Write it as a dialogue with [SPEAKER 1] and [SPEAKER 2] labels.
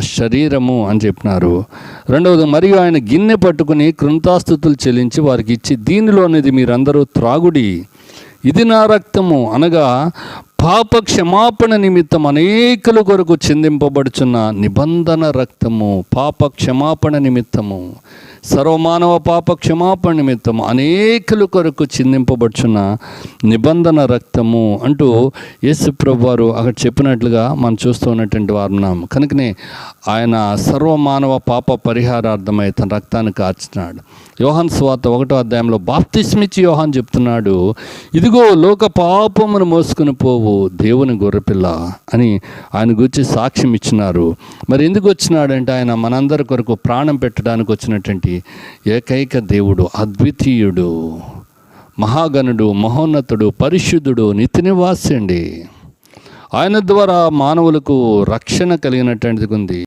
[SPEAKER 1] శరీరము అని చెప్పినారు. రెండవది మరియు ఆయన గిన్నె పట్టుకుని కృంతాస్థుతులు చెల్లించి వారికి ఇచ్చి దీనిలోనిది మీరందరూ త్రాగుడి. ఇది నా రక్తము అనగా పాప క్షమాపణ నిమిత్తం అనేకుల కొరకు చిందింపబడుచున్న నిబంధన రక్తము పాప క్షమాపణ నిమిత్తము. సర్వమానవ పాప క్షమాపణ నిమిత్తం అనేకుల కొరకు చిందింపబడుచున్న నిబంధన రక్తము అంటూ యేసుప్రభు వారు అక్కడ చెప్పినట్లుగా మనం చూస్తూ ఉన్నటువంటి వారు ఉన్నాము కనుకనే ఆయన సర్వమానవ పాప పరిహారార్థమై తన రక్తాన్ని కార్చినాడు యోహాన్ స్వాత ఒకటో అధ్యాయంలో బాప్తిస్మిచ్చి యోహాన్ చెప్తున్నాడు ఇదిగో లోక పాపమును మోసుకుని పోవు. దేవుని గొర్రెపిల్ల అని ఆయన గురించి సాక్ష్యం ఇచ్చినారు. మరి ఎందుకు వచ్చినాడంటే ఆయన మనందరి కొరకు ప్రాణం పెట్టడానికి వచ్చినటువంటి ఏకైక దేవుడు అద్వితీయుడు మహాగణుడు మహోన్నతుడు పరిశుద్ధుడు నిత్య నివాసి అండి. ఆయన ద్వారా మానవులకు రక్షణ కలిగినటువంటిది ఉంది.